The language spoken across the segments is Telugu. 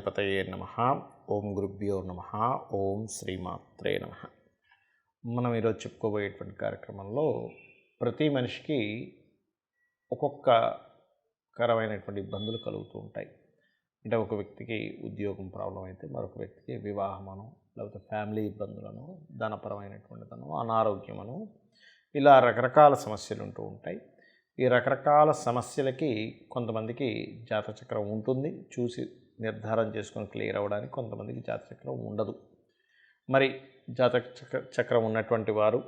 గణాధిపతయే నమ. ఓం గురుభ్యో నమ. ఓం శ్రీమాత్రే నమ. మనం ఈరోజు చెప్పుకోబోయేటువంటి కార్యక్రమంలో ప్రతి మనిషికి ఒక్కొక్క కరమైనటువంటి ఇబ్బందులు కలుగుతూ ఉంటాయి. అంటే ఒక వ్యక్తికి ఉద్యోగం ప్రాబ్లం అయితే మరొక వ్యక్తికి వివాహమను లేకపోతే ఫ్యామిలీ ఇబ్బందులను ధనపరమైనటువంటిదను అనారోగ్యమను ఇలా రకరకాల సమస్యలు ఉంటూ ఉంటాయి. ఈ రకరకాల సమస్యలకి కొంతమందికి జాతచక్రం ఉంటుంది. చూసి నిర్ధారం చేసుకొని క్లియర్ అవ్వడానికి కొంతమందికి జాతచక్రం ఉండదు. మరి జాతచక్ర చక్రం ఉన్నటువంటి వారు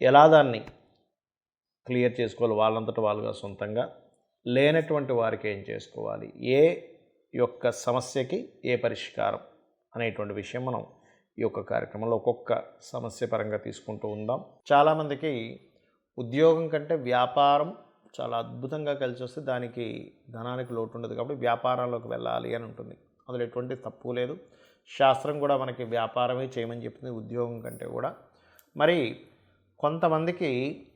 ఎలా దాన్ని క్లియర్ చేసుకోవాలి? వాళ్ళంతట వాళ్ళుగా సొంతంగా లేనటువంటి వారికి ఏం చేసుకోవాలి? ఏ యొక్క సమస్యకి ఏ పరిష్కారం అనేటువంటి విషయం మనం ఈ యొక్క కార్యక్రమంలో ఒక్కొక్క సమస్య పరంగా తీసుకుంటూ ఉందాం. చాలామందికి ఉద్యోగం కంటే వ్యాపారం చాలా అద్భుతంగా కలిసి వస్తే దానికి ధనానికి లోటు ఉండదు కాబట్టి వ్యాపారాల్లోకి వెళ్ళాలి అని ఉంటుంది. అందులో ఎటువంటి తప్పు లేదు. శాస్త్రం కూడా మనకి వ్యాపారమే చేయమని చెప్తుంది ఉద్యోగం కంటే కూడా. మరి కొంతమందికి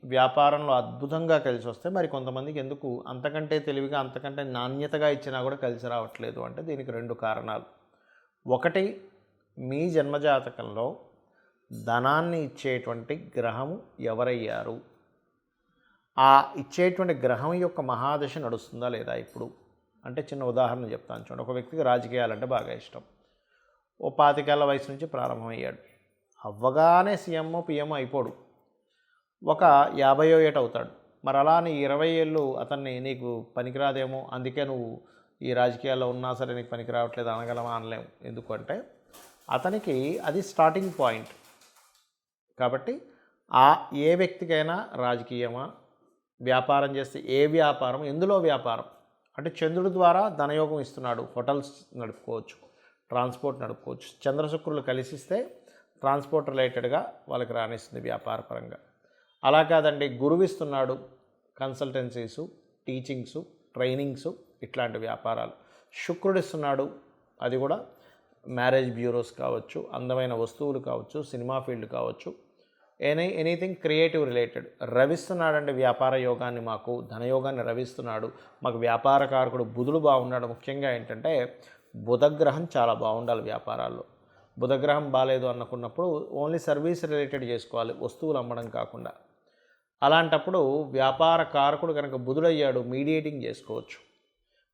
వ్యాపారంలో అద్భుతంగా కలిసి వస్తే మరి కొంతమందికి ఎందుకు అంతకంటే తెలివిగా అంతకంటే నాణ్యతగా ఇచ్చినా కూడా కలిసి రావట్లేదు అంటే దీనికి రెండు కారణాలు. ఒకటి మీ జన్మజాతకంలో ధనాన్ని ఇచ్చేటువంటి గ్రహము ఎవరయ్యారు? ఆ ఇచ్చేటువంటి గ్రహం యొక్క మహాదశ నడుస్తుందా లేదా ఇప్పుడు? అంటే చిన్న ఉదాహరణ చెప్తాను చూడండి. ఒక వ్యక్తికి రాజకీయాలంటే బాగా ఇష్టం. ఓ పాతికేళ్ళ వయసు నుంచి ప్రారంభమయ్యాడు. అవ్వగానే సీఎం పిఎం అయిపోడు. ఒక యాభయో ఏట అవుతాడు. మరి అలా నీ ఇరవై ఏళ్ళు అతన్ని నీకు పనికిరాదేమో? అందుకే నువ్వు ఈ రాజకీయాల్లో ఉన్నా సరే నీకు పనికి రావట్లేదు అనగలమా? అనలేము. ఎందుకంటే అతనికి అది స్టార్టింగ్ పాయింట్ కాబట్టి ఆ ఏ వ్యక్తికైనా రాజకీయమా? వ్యాపారం చేస్తే ఏ వ్యాపారం ఎందులో వ్యాపారం? అంటే చంద్రుడి ద్వారా ధనయోగం ఇస్తున్నాడు హోటల్స్ నడుపుకోవచ్చు ట్రాన్స్పోర్ట్ నడుపుకోవచ్చు. చంద్రశుక్రులు కలిసిస్తే ట్రాన్స్పోర్ట్ రిలేటెడ్గా వాళ్ళకి రాణిస్తుంది వ్యాపార పరంగా. అలా కాదండి గురువు ఇస్తున్నాడు కన్సల్టెన్సీసు టీచింగ్సు ట్రైనింగ్సు ఇట్లాంటి వ్యాపారాలు. శుక్రుడు ఇస్తున్నాడు అది కూడా మ్యారేజ్ బ్యూరోస్ కావచ్చు అందమైన వస్తువులు కావచ్చు సినిమా ఫీల్డ్ కావచ్చు ఎనీ ఎనీథింగ్ క్రియేటివ్ రిలేటెడ్ రవిస్తున్నాడండి వ్యాపార యోగాన్ని మాకు ధనయోగాన్ని రవిస్తున్నాడు. మాకు వ్యాపార కారకుడు బుధుడు బాగున్నాడు. ముఖ్యంగా ఏంటంటే బుధగ్రహం చాలా బాగుండాలి వ్యాపారాల్లో. బుధగ్రహం బాగాలేదు అనుకున్నప్పుడు ఓన్లీ సర్వీస్ రిలేటెడ్ చేసుకోవాలి వస్తువులు అమ్మడం కాకుండా. అలాంటప్పుడు వ్యాపార కారకుడు కనుక బుధుడయ్యాడు మీడియేటింగ్ చేసుకోవచ్చు.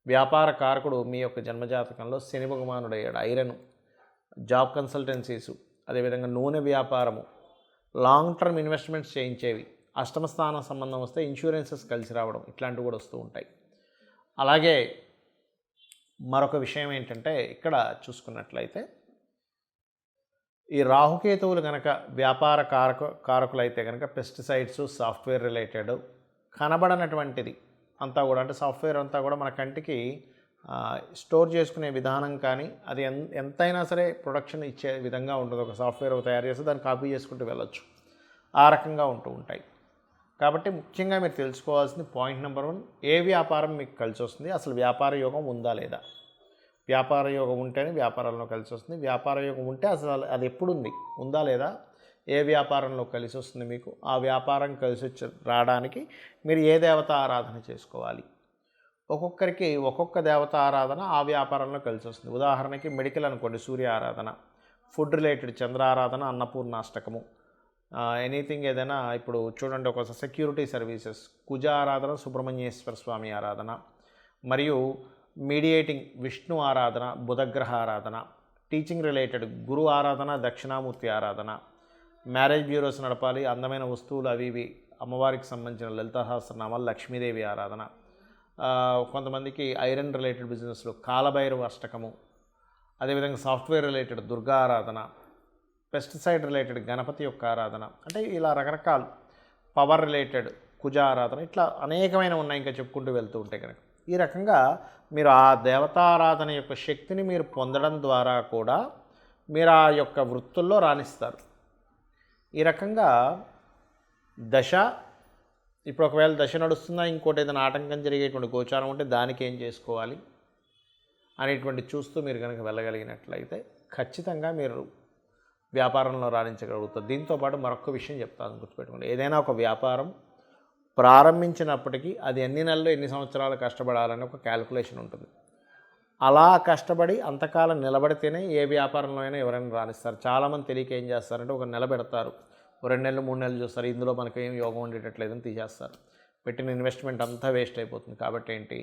వ్యాపార కారకుడు మీ యొక్క జన్మజాతకంలో శని భగవానుడయ్యాడు ఐరన్. జాబ్ కన్సల్టెన్సీసు అదేవిధంగా నూనె వ్యాపారము. లాంగ్ టర్మ్ ఇన్వెస్ట్మెంట్స్ చేయించేవి. అష్టమ స్థానం సంబంధం వస్తే ఇన్సూరెన్సెస్ కలిసి రావడం ఇట్లాంటివి కూడా వస్తూ ఉంటాయి. అలాగే మరొక విషయం ఏంటంటే ఇక్కడ చూసుకున్నట్లయితే ఈ రాహుకేతువులు కనుక వ్యాపార కారక కారకులైతే కనుక పెస్టిసైడ్స్ సాఫ్ట్వేర్ రిలేటెడ్ కనబడనటువంటిది అంతా కూడా అంటే సాఫ్ట్వేర్ అంతా కూడా మన కంటికి స్టోర్ చేసుకునే విధానం కానీ అది ఎంతైనా సరే ప్రొడక్షన్ ఇచ్చే విధంగా ఉంటుంది. ఒక సాఫ్ట్వేర్ తయారు చేస్తే దాన్ని కాపీ చేసుకుంటూ వెళ్ళొచ్చు. ఆ రకంగా ఉంటూ ఉంటాయి. కాబట్టి ముఖ్యంగా మీరు తెలుసుకోవాల్సింది పాయింట్ నెంబర్ వన్ ఏ వ్యాపారం మీకు కలిసి వస్తుంది? అసలు వ్యాపార యోగం ఉందా లేదా? వ్యాపార యోగం ఉంటేనే వ్యాపారంలో కలిసి వస్తుంది. వ్యాపార యోగం ఉంటే అసలు అది ఎప్పుడు ఉంది ఉందా లేదా? ఏ వ్యాపారంలో కలిసి వస్తుంది మీకు? ఆ వ్యాపారం కలిసి వచ్చి రావడానికి మీరు ఏ దేవత ఆరాధన చేసుకోవాలి? ఒక్కొక్కరికి ఒక్కొక్క దేవత ఆరాధన ఆ వ్యాపారంలో కలిసి వస్తుంది ఉదాహరణకి మెడికల్ అనుకోండి సూర్య ఆరాధన ఫుడ్ రిలేటెడ్ చంద్ర ఆరాధన అన్నపూర్ణాష్టకము ఎనీథింగ్ ఏదైనా ఇప్పుడు చూడండి ఒక సెక్యూరిటీ సర్వీసెస్ కుజ ఆరాధన సుబ్రహ్మణ్యేశ్వర స్వామి ఆరాధన మరియు మీడియేటింగ్ విష్ణు ఆరాధన బుధగ్రహ ఆరాధన టీచింగ్ రిలేటెడ్ గురు ఆరాధన దక్షిణామూర్తి ఆరాధన మ్యారేజ్ బ్యూరోస్ నడపాలి అందమైన వస్తువులు అవి ఇవి అమ్మవారికి సంబంధించిన లలిత సహస్రనామాలు లక్ష్మీదేవి ఆరాధన కొంతమందికి ఐరన్ రిలేటెడ్ బిజినెస్లు కాలభైరవ అష్టకము అదేవిధంగా సాఫ్ట్వేర్ రిలేటెడ్ దుర్గా ఆరాధన పెస్టిసైడ్ రిలేటెడ్ గణపతి యొక్క ఆరాధన అంటే ఇలా రకరకాలు పవర్ రిలేటెడ్ కుజ ఆరాధన ఇట్లా అనేకమైన ఉన్నాయి ఇంకా చెప్పుకుంటూ వెళ్తూ ఉంటాయి కనుక ఈ రకంగా మీరు ఆ దేవతారాధన యొక్క శక్తిని మీరు పొందడం ద్వారా కూడా మీరు ఆ యొక్క వృత్తుల్లో రాణిస్తారు. ఈ రకంగా దశ ఇప్పుడు ఒకవేళ దశ నడుస్తుందా? ఇంకోటి ఏదైనా ఆటంకం జరిగేటువంటి గోచారం ఉంటే దానికి ఏం చేసుకోవాలి అనేటువంటి చూస్తూ మీరు కనుక వెళ్ళగలిగినట్లయితే ఖచ్చితంగా మీరు వ్యాపారంలో రాణించగలుగుతారు. దీంతోపాటు మరొక విషయం చెప్తాను గుర్తుపెట్టుకోండి. ఏదైనా ఒక వ్యాపారం ప్రారంభించినప్పటికీ అది ఎన్ని నెలలు ఎన్ని సంవత్సరాలు కష్టపడాలని ఒక క్యాలిక్యులేషన్ ఉంటుంది. అలా కష్టపడి అంతకాలం నిలబడితేనే ఏ వ్యాపారంలో అయినా ఎవరైనా రాణిస్తారు. చాలామంది తెలియక ఏం చేస్తారంటే ఒక నిలబెడతారు. రెండు నెలలు మూడు నెలలు చూస్తారు. ఇందులో మనకి ఏం యోగం ఉండేటట్లేదని తీసేస్తారు. పెట్టిన ఇన్వెస్ట్మెంట్ అంతా వేస్ట్ అయిపోతుంది. కాబట్టి ఏంటి?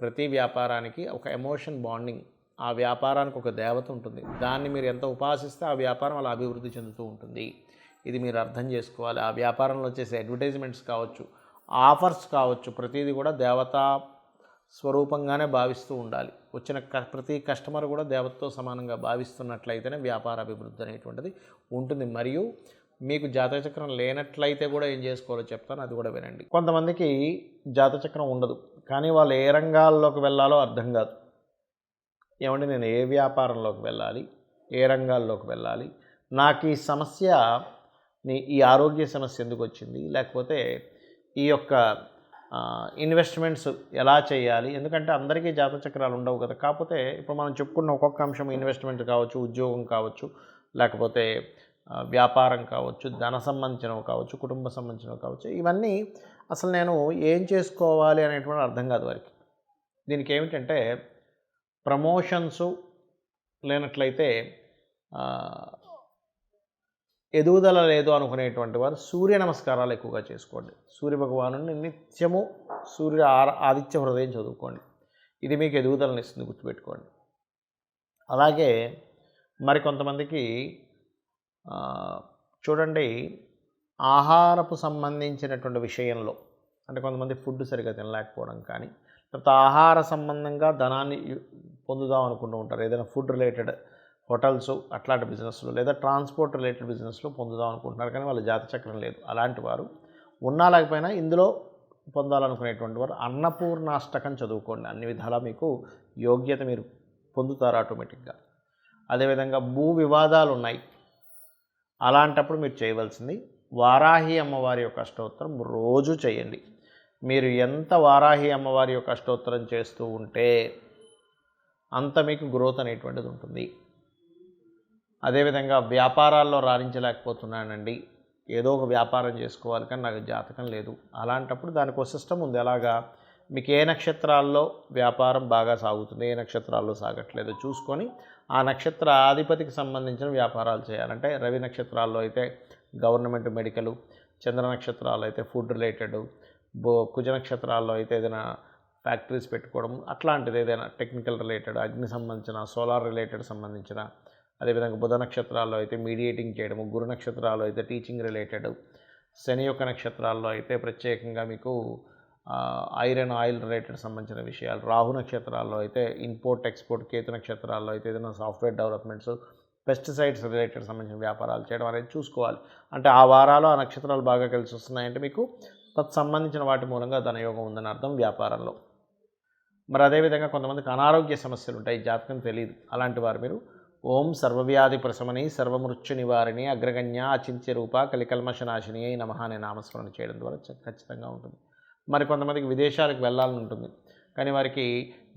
ప్రతి వ్యాపారానికి ఒక ఎమోషన్ బాండింగ్ ఆ వ్యాపారానికి ఒక దేవత ఉంటుంది. దాన్ని మీరు ఎంత ఉపాసిస్తే ఆ వ్యాపారం అలా అభివృద్ధి చెందుతూ ఉంటుంది. ఇది మీరు అర్థం చేసుకోవాలి. ఆ వ్యాపారంలో చేసే అడ్వర్టైజ్మెంట్స్ కావచ్చు ఆఫర్స్ కావచ్చు ప్రతిదీ కూడా దేవతా స్వరూపంగానే భావిస్తూ ఉండాలి. వచ్చిన క ప్రతి కస్టమర్ కూడా దేవతతో సమానంగా భావిస్తున్నట్లయితేనే వ్యాపార అభివృద్ధి అనేటువంటిది ఉంటుంది. మరియు మీకు జాతచక్రం లేనట్లయితే కూడా ఏం చేసుకోవాలో చెప్తాను అది కూడా వినండి. కొంతమందికి జాతచక్రం ఉండదు కానీ వాళ్ళు ఏ రంగాల్లోకి వెళ్ళాలో అర్థం కాదు. ఏమంటే నేను ఏ వ్యాపారంలోకి వెళ్ళాలి ఏ రంగాల్లోకి వెళ్ళాలి నాకు ఈ సమస్య నీ- ఈ ఆరోగ్య సమస్య ఎందుకు వచ్చింది లేకపోతే ఈ యొక్క ఇన్వెస్ట్మెంట్స్ ఎలా చేయాలి ఎందుకంటే అందరికీ జాతచక్రాలు ఉండవు కదా. కాకపోతే ఇప్పుడు మనం చెప్పుకున్న ఒక్కొక్క అంశం ఇన్వెస్ట్మెంట్ కావచ్చు ఉద్యోగం కావచ్చు లేకపోతే వ్యాపారం కావచ్చు ధన సంబంధించినవి కావచ్చు కుటుంబ సంబంధించినవి కావచ్చు ఇవన్నీ అసలు నేను ఏం చేసుకోవాలి అనేటువంటి అర్థం కాదు వారికి. దీనికి ఏమిటంటే ప్రమోషన్స్ లేనట్లయితే ఎదుగుదల లేదు అనుకునేటువంటి వారు సూర్య నమస్కారాలు ఎక్కువగా చేసుకోండి. సూర్య భగవాను నిత్యము సూర్య ఆర ఆదిత్య హృదయం చదువుకోండి. ఇది మీకు ఎదుగుదలని ఇస్తుంది గుర్తుపెట్టుకోండి. అలాగే మరి కొంతమందికి చూడండి ఆహారపు సంబంధించినటువంటి విషయంలో అంటే కొంతమంది ఫుడ్ సరిగా తినలేకపోవడం కానీ లేకపోతే ఆహార సంబంధంగా ధనాన్ని పొందుదాం అనుకుంటూ ఉంటారు. ఏదైనా ఫుడ్ రిలేటెడ్ హోటల్స్ అట్లాంటి బిజినెస్లో లేదా ట్రాన్స్పోర్ట్ రిలేటెడ్ బిజినెస్లో పొందుదాం అనుకుంటున్నారు కానీ వాళ్ళ జాత చక్రం లేదు. అలాంటి వారు ఉన్నా లేకపోయినా ఇందులో పొందాలనుకునేటువంటి వారు అన్నపూర్ణాష్టకం చదువుకోండి. అన్ని విధాలా మీకు యోగ్యత మీరు పొందుతారు ఆటోమేటిక్గా. అదేవిధంగా భూ వివాదాలు ఉన్నాయి అలాంటప్పుడు మీరు చేయవలసింది వారాహి అమ్మవారి యొక్క అష్టోత్తరం రోజు చేయండి. మీరు ఎంత వారాహి అమ్మవారి యొక్క అష్టోత్తరం చేస్తూ ఉంటే అంత మీకు గ్రోత్ అనేటువంటిది ఉంటుంది. అదేవిధంగా వ్యాపారాల్లో రాణించలేకపోతున్నానండి. ఏదో ఒక వ్యాపారం చేసుకోవాలి కానీ నాకు జాతకం లేదు. అలాంటప్పుడు దానికి ఒక సిస్టమ్ ఉంది. ఎలాగా? మీకు ఏ నక్షత్రాల్లో వ్యాపారం బాగా సాగుతుంది ఏ నక్షత్రాల్లో సాగట్లేదో చూసుకొని ఆ నక్షత్ర ఆధిపతికి సంబంధించిన వ్యాపారాలు చేయాలంటే రవి నక్షత్రాల్లో అయితే గవర్నమెంట్ మెడికల్ చంద్ర నక్షత్రాల్లో అయితే ఫుడ్ రిలేటెడ్ బో కుజ నక్షత్రాల్లో అయితే ఏదైనా ఫ్యాక్టరీస్ పెట్టుకోవడం అట్లాంటిది ఏదైనా టెక్నికల్ రిలేటెడ్ అగ్ని సంబంధించిన సోలార్ రిలేటెడ్ సంబంధించిన అదేవిధంగా బుధ నక్షత్రాల్లో అయితే మీడియేటింగ్ చేయడము గురు నక్షత్రాల్లో అయితే టీచింగ్ రిలేటెడ్ శని యొక్క నక్షత్రాల్లో అయితే ప్రత్యేకంగా మీకు ఐరన్ ఆయిల్ రిలేటెడ్ సంబంధించిన విషయాలు. రాహు నక్షత్రాల్లో అయితే ఇంపోర్ట్ ఎక్స్పోర్ట్ కేతు నక్షత్రాల్లో అయితే ఏదైనా సాఫ్ట్వేర్ డెవలప్మెంట్స్ పెస్టిసైడ్స్ రిలేటెడ్ సంబంధించిన వ్యాపారాలు చేయడం అనేది చూసుకోవాలి. అంటే ఆ వారాలు ఆ నక్షత్రాలు బాగా కలిసి వస్తున్నాయంటే మీకు తత్ సంబంధించిన వాటి మూలంగా ధనయోగం ఉందని అర్థం వ్యాపారంలో. మరి అదేవిధంగా కొంతమందికి అనారోగ్య సమస్యలు ఉంటాయి జాతకం తెలియదు అలాంటి వారు మీరు ఓం సర్వవ్యాధి ప్రశమని సర్వమృత్యు నివారిణి అగ్రగణ్య అచింత్య రూప కలికల్మషనాశిని అయి నమః అనే నామస్మరణ చేయడం ద్వారా ఖచ్చితంగా ఉంటుంది. మరి కొంతమందికి విదేశాలకు వెళ్ళాలని ఉంటుంది. కానీ వారికి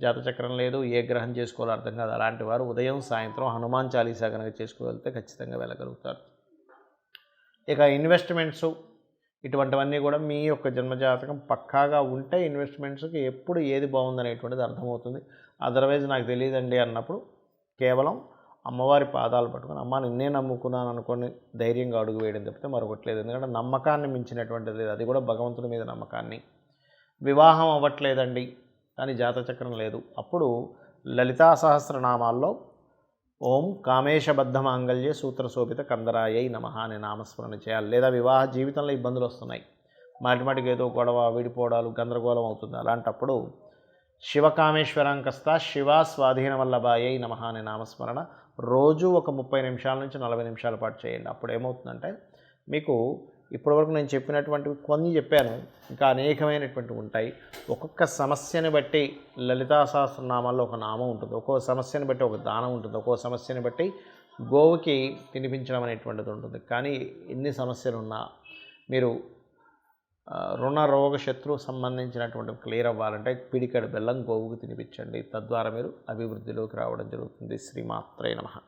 జాతచక్రం లేదు ఏ గ్రహం చేసుకోవాలో అర్థం కాదు. అలాంటి వారు ఉదయం సాయంత్రం హనుమాన్ చాలీసా కనుక చేసుకోగలిగితే ఖచ్చితంగా వెళ్ళగలుగుతారు. ఇక ఇన్వెస్ట్మెంట్స్ ఇటువంటివన్నీ కూడా మీ యొక్క జన్మజాతకం పక్కాగా ఉంటే ఇన్వెస్ట్మెంట్స్కి ఎప్పుడు ఏది బాగుందనేటువంటిది అర్థమవుతుంది. అదర్వైజ్ నాకు తెలియదండి అన్నప్పుడు కేవలం అమ్మవారి పాదాలు పట్టుకొని అమ్మ నిన్నే నమ్ముకున్నాను అనుకొని ధైర్యంగా అడుగు వేయడం తప్పితే మరొకటి లేదు. ఎందుకంటే నమ్మకాన్ని మించినటువంటిది లేదు. అది కూడా భగవంతుడి మీద నమ్మకాన్ని వివాహం అవ్వట్లేదండి కానీ జాతచక్రం లేదు. అప్పుడు లలితా సహస్రనామాల్లో ఓం కామేశబద్ధ మాంగళ్య సూత్ర శోభిత కందరాయై నమ అనే నామస్మరణ చేయాలి. లేదా వివాహ జీవితంలో ఇబ్బందులు వస్తున్నాయి. మాటిమాటికి ఏదో గొడవ విడిపోవడాలు గందరగోళం అవుతుంది. అలాంటప్పుడు శివకామేశ్వరాంకస్త శివ స్వాధీన వల్లభాయై నమ అనే నామస్మరణ రోజు ఒక ముప్పై నిమిషాల నుంచి నలభై నిమిషాల పాటు చేయండి. అప్పుడు ఏమవుతుందంటే మీకు ఇప్పటివరకు నేను చెప్పినటువంటివి కొన్ని చెప్పాను. ఇంకా అనేకమైనటువంటివి ఉంటాయి. ఒక్కొక్క సమస్యని బట్టి లలితా సహస్రనామాల్లో ఒక నామం ఉంటుంది. ఒక్కో సమస్యని బట్టి ఒక దానం ఉంటుంది. ఒక్కో సమస్యని బట్టి గోవుకి తినిపించడం అనేటువంటిది ఉంటుంది. కానీ ఎన్ని సమస్యలు ఉన్నా మీరు రుణ రోగ శత్రు సంబంధించినటువంటి క్లియర్ అవ్వాలంటే పిడికడు బెల్లం గోవుకు తినిపించండి. తద్వారా మీరు అభివృద్ధిలోకి రావడం జరుగుతుంది. శ్రీమాత్రే నమ.